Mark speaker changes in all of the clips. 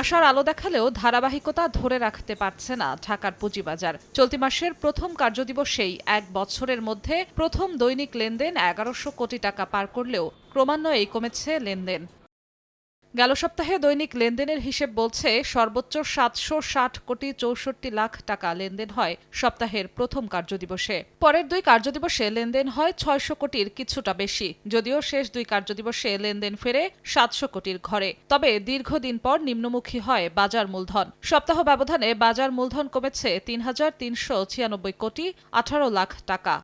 Speaker 1: আশার আলো দেখালেও ধারাবাহিকতা ধরে রাখতে পারছে না ঢাকার পুঁজিবাজার। চলতি মাসের প্রথম কার্যদিবসেই এক বছরের মধ্যে প্রথম দৈনিক লেনদেন এগারোশো কোটি টাকা পার করলেও ক্রমান্বয়েই কমেছে লেনদেন। গেল সপ্তাহে দৈনিক লেনদেনের হিসেব বলছে, সর্বোচ্চ সাতশো ষাট কোটি চৌষট্টি লাখ টাকা লেনদেন হয় সপ্তাহের প্রথম কার্যদিবসে। পরের দুই কার্যদিবসে লেনদেন হয় ছয়শো কোটির কিছুটা বেশি, যদিও শেষ দুই কার্যদিবসে লেনদেন ফেরে সাতশো কোটির ঘরে। তবে দীর্ঘদিন পর নিম্নমুখী হয় বাজার মূলধন। সপ্তাহ ব্যবধানে বাজার মূলধন কমেছে তিন হাজার তিনশো ছিয়ানব্বই কোটি আঠারো লাখ টাকা।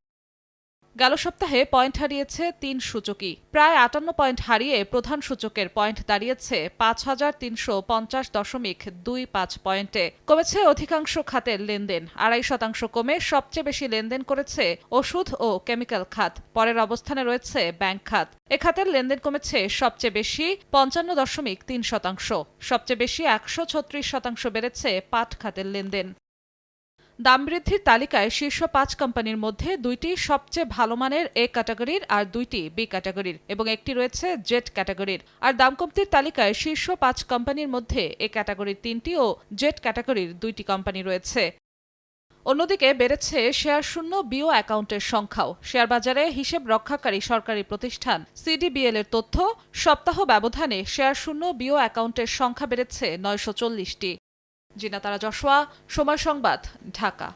Speaker 1: গেল সপ্তাহে পয়েন্ট হারিয়েছে তিন সূচকই। প্রায় আটান্ন পয়েন্ট হারিয়ে প্রধান সূচকের পয়েন্ট দাঁড়িয়েছে পাঁচ হাজার তিনশো পঞ্চাশ দশমিক দুই পাঁচ পয়েন্টে। কমেছে অধিকাংশ খাতের লেনদেন। আড়াই শতাংশ কমে সবচেয়ে বেশি লেনদেন করেছে ওষুধ ও কেমিক্যাল খাত। পরের অবস্থানে রয়েছে ব্যাংক খাত। এ খাতের লেনদেন কমেছে সবচেয়ে বেশি পঞ্চান্ন দশমিক তিন শতাংশ। সবচেয়ে বেশি একশো ছত্রিশ শতাংশ বেড়েছে পাট খাতের লেনদেন। দাম বৃদ্ধির তালিকায় শীর্ষ পাঁচ কোম্পানির মধ্যে দুইটি সবচেয়ে ভালো মানের এ ক্যাটাগরির আর দুইটি বি ক্যাটাগরির এবং একটি রয়েছে জেড ক্যাটাগরির। আর দাম কমতির তালিকায় শীর্ষ পাঁচ কোম্পানির মধ্যে এ ক্যাটাগরির তিনটি ও জেড ক্যাটাগরির দুইটি কোম্পানি রয়েছে। অন্যদিকে বেড়েছে শেয়ার শূন্য বিও অ্যাকাউন্টের সংখ্যাও। শেয়ার বাজারে হিসেব রক্ষাকারী সরকারি প্রতিষ্ঠান সিডিবিএল এর তথ্য, সপ্তাহ ব্যবধানে শেয়ার শূন্য বিও অ্যাকাউন্টের সংখ্যা বেড়েছে নয়শো চল্লিশটি। জিনা তারা যশোয়া সময় সংবাদ ঢাকা।